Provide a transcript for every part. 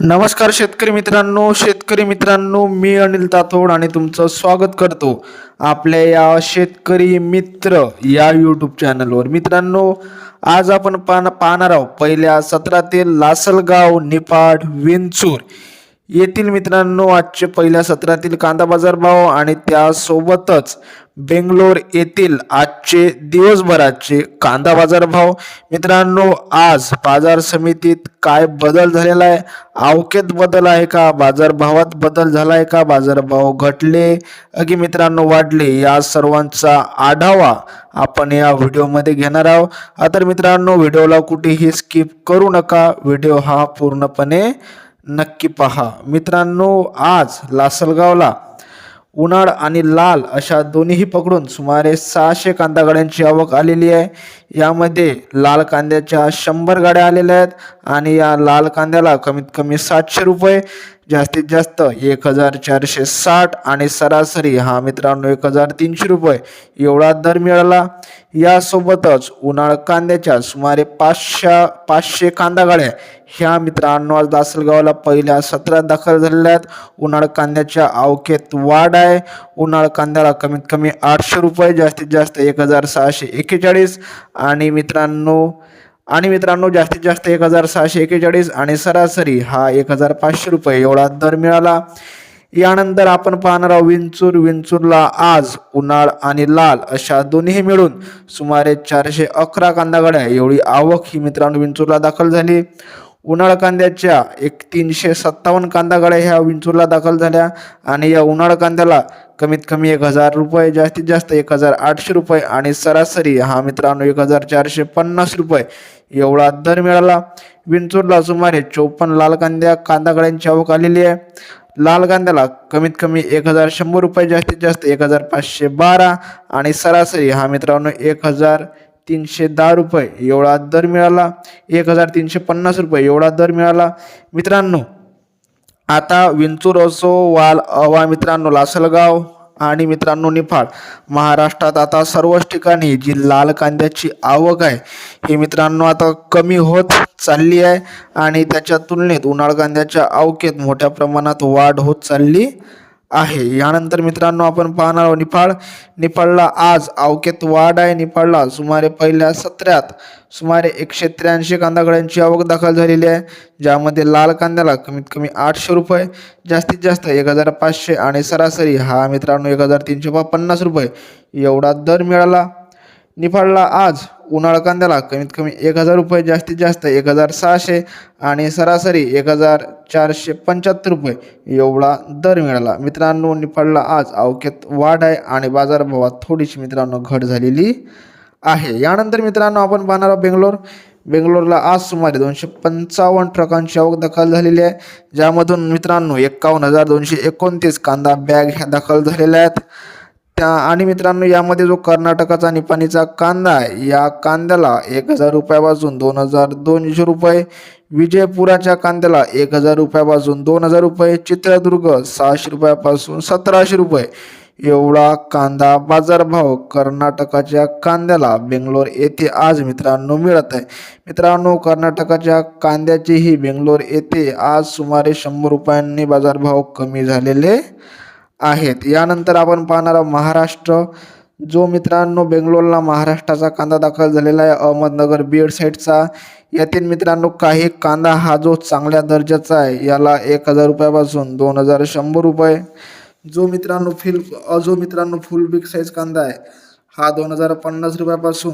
नमस्कार शेतकरी मित्रांनो शेतकरी मित्रांनो मी अनिल तातोड आणि तुमचं स्वागत करतो आपल्या या शेतकरी मित्र या यूट्यूब चॅनलवर मित्रांनो आज आपण पान पाहणार आहोत पहिल्या सत्रातील लासलगाव निपाड विंचूर येथील मित्रांनो आजचे पहिल्या सत्रातील कांदा बाजार भाव आणि त्यासोबतच बेंगलोर येथील आजचे दिवसभराचे कांदा बाजार भाव मित्रांनो आज बाजार समितीत काय बदल झालेला आहे? आवकेत बदल आहे का? बाजार भावात बदल झाला आहे का? बाजार भाव घटले? अगदी मित्रांनो वाढले. या सर्वांचा आढावा आपण या व्हिडिओमध्ये घेणार आहोत. तर मित्रांनो व्हिडिओला कुठेही स्किप करू नका. व्हिडिओ हा पूर्णपणे नक्की पहा. मित्रांनो आज लासलगावला उन्हाळ आणि लाल अशा दोन्हीही पकडून सुमारे सहाशे कांदा गाड्यांची आवक आलेली आहे. यामध्ये लाल कांद्याच्या शंभर गाड्या आलेल्या आहेत आणि या लाल कांद्याला कमीत कमी सातशे रुपये जास्तीत जास्त एक हजार चारशे साठ आणि सरासरी हा मित्रांनो एक हजार तीनशे रुपये एवढा दर मिळाला. यासोबतच उन्हाळ कांद्याच्या सुमारे पाचशे पाचशे कांदा गाड्या ह्या मित्रांनो आज दासलगावला पहिल्या सत्रात दाखल झालेल्या आहेत. उन्हाळ कांद्याच्या अवकेत वाढ आहे. उन्हाळ कांद्याला कमीत कमी आठशे रुपये जास्तीत जास्त एक हजार सहाशे एक्केचाळीस आणि मित्रांनो आणि मित्रांनो जास्तीत जास्त एक हजार सहाशे एकेचाळीस आणि सरासरी हा एक हजार पाचशे रुपये एवढा दर मिळाला. यानंतर आपण पाहणार आहोत विंचूर. विंचूरला आज उन्हाळ आणि लाल अशा दोन्ही मिळून सुमारे चारशे अकरा कांदा गाड्या. एवढी आवक ही मित्रांनो विंचूरला दाखल झाली. उन्हाळ कांद्याच्या एक तीनशे सत्तावन्न कांदा गाड्या ह्या विंचूरला दाखल झाल्या आणि या उन्हाळ कांद्याला कमीत कमी एक हजार रुपये जास्तीत जास्त एक हजार आठशे रुपये आणि सरासरी हा मित्रांनो एक हजार चारशे पन्नास रुपये एवढा दर मिळाला. विंचूरला सुमारे चोपन्न लाल कांद्या कांदा गाड्यांची आवक आलेली आहे. लाल कांद्याला कमीत कमी एक हजार शंभर रुपये जास्तीत जास्त एक हजार पाचशे बारा आणि सरासरी हा मित्रांनो एक हजार तीनशे दहा रुपये एवढा दर मिळाला. एक हजार तीनशे पन्नास रुपये एवढा दर मिळाला. मित्रांनो आता विंचूर असो वाल वा मित्रांनो लासलगाव आणि मित्रांनो निफाड. महाराष्ट्रात आता सर्वच ठिकाणी जी लाल कांद्याची आवक आहे ही मित्रांनो आता कमी होत चालली आहे आणि त्याच्या तुलनेत उन्हाळ कांद्याच्या आवकेत मोठ्या प्रमाणात वाढ होत चालली आहे. यानंतर मित्रांनो आपण पाहणार आहोत निफाड. निफाडला आज अवकेत वाढ आहे. निफाडला सुमारे पहिल्या सत्रात सुमारे एकशे त्र्याऐंशी कांदाकड्यांची आवक दाखल झालेली आहे ज्यामध्ये लाल कांद्याला कमीत कमी आठशे रुपये जास्तीत जास्त एक हजार पाचशे आणि सरासरी हा मित्रांनो एक हजार तीनशे पन्नास रुपये एवढा दर मिळाला. निफाडला आज उन्हाळ कांद्याला कमीत कमी एक हजार रुपये जास्तीत जास्त एक हजार सहाशे आणि सरासरी एक हजार चारशे पंच्याहत्तर रुपये एवढा दर मिळाला. मित्रांनो निफाडला आज अवकेत वाढ आहे आणि बाजारभावात थोडीशी मित्रांनो घट झालेली आहे. यानंतर मित्रांनो आपण पाहणार आहोत बेंगलोर. बेंगलोरला आज सुमारे दोनशे पंचावन्न ट्रकांची आवक दाखल झालेली आहे ज्यामधून मित्रांनो एकावन्न हजार दोनशे एकोणतीस कांदा बॅग ह्या दाखल झालेल्या आहेत. आणि मित्रांनो यामध्ये जो कर्नाटकाचा निपाणीचा कांदा आहे या कांद्याला एक हजार रुपयापासून दोन हजार दोनशे रुपये. विजयपुराच्या कांद्याला एक हजार रुपयापासून दोन हजार रुपये. चित्रदुर्ग सहाशे रुपयापासून सतराशे रुपये. एवढा कांदा बाजारभाव कर्नाटकाच्या कांद्याला बेंगलोर येथे आज मित्रांनो मिळत आहे. मित्रांनो कर्नाटकाच्या कांद्याचेही बेंगलोर येथे आज सुमारे शंभर रुपयांनी बाजारभाव कमी झालेले आहेत. यानंतर आपण पाहणार महाराष्ट्र. जो मित्रांनो बेंगलोरला महाराष्ट्राचा कांदा दाखल झालेला आहे अहमदनगर बीएड साईडचा. यातील मित्रांनो काही कांदा हा जो चांगल्या दर्जाचा आहे याला एक हजार रुपयापासून दोन हजार शंभर रुपये. जो मित्रांनो फिल जो मित्रांनो फुल बिग साईज कांदा आहे हा दोन हजार पन्नास रुपयापासून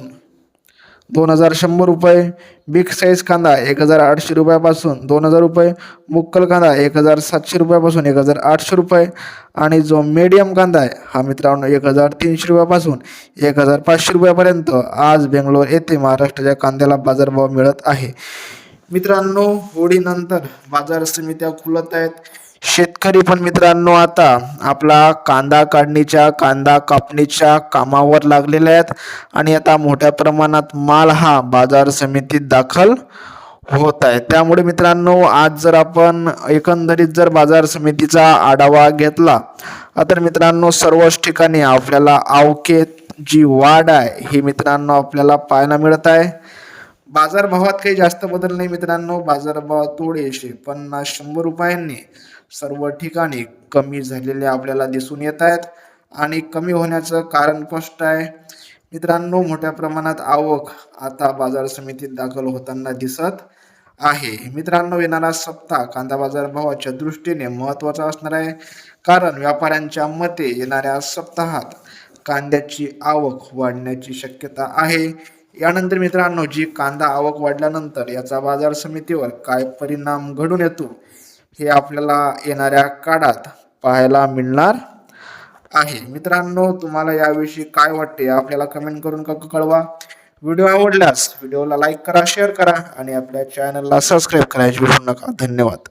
दोन हजार शंभर रुपये बिग साईज कांदा एक हजार आठशे रुपयापासून दोन हजार रुपये मुक्कल कांदा एक हजार सातशे रुपयापासून एक हजार आठशे रुपये आणि जो मीडियम कांदा आहे हा मित्रांनो एक हजार तीनशे रुपयापासून एक हजार पाचशे रुपयापर्यंत आज बेंगलोर येथे महाराष्ट्राच्या कांद्याला बाजारभाव मिळत आहे. मित्रांनो होळीनंतर बाजार समित्या खुलत आहेत. शेतकरी पण मित्रांनो आता आपला कांदा काढणीच्या कांदा कापणीच्या कामावर लागलेले आहेत. आणि आता मोठ्या प्रमाणात माल हा बाजार समितीत दाखल होत आहे. त्यामुळे मित्रांनो आज जर आपण एकंदरीत जर बाजार समितीचा आढावा घेतला तर मित्रांनो सर्वच ठिकाणी आपल्याला अवकेत जी वाढ आहे ही मित्रांनो आपल्याला पाहायला मिळत आहे. बाजारभावात काही जास्त बदल नाही मित्रांनो. बाजारभाव थोडेसे पन्नास शंभर रुपयांनी सर्व ठिकाणी कमी झालेले आपल्याला दिसून येत आहेत आणि कमी होण्याचं कारण स्पष्ट आहे. मित्रांनो मोठ्या प्रमाणात आवक आता बाजार समितीत दाखल होताना दिसत आहे. मित्रांनो येणारा सप्ताह कांदा बाजार भावाच्या दृष्टीने महत्त्वाचा असणार आहे. कारण व्यापाऱ्यांच्या मते येणाऱ्या सप्ताहात कांद्याची आवक वाढण्याची शक्यता आहे. यानंतर मित्रांनो जी कांदा आवक वाढल्यानंतर याचा बाजार समितीवर काय परिणाम घडून येतो हे आपल्याला येणाऱ्या काळात पाहायला मिळणार आहे. मित्रांनो तुम्हाला याविषयी काय वाटते आपल्याला कमेंट करून का कळवा. व्हिडिओ आवडल्यास व्हिडिओला लाईक करा शेअर करा आणि आपल्या चॅनलला सबस्क्राईब करायची विसरू नका. धन्यवाद.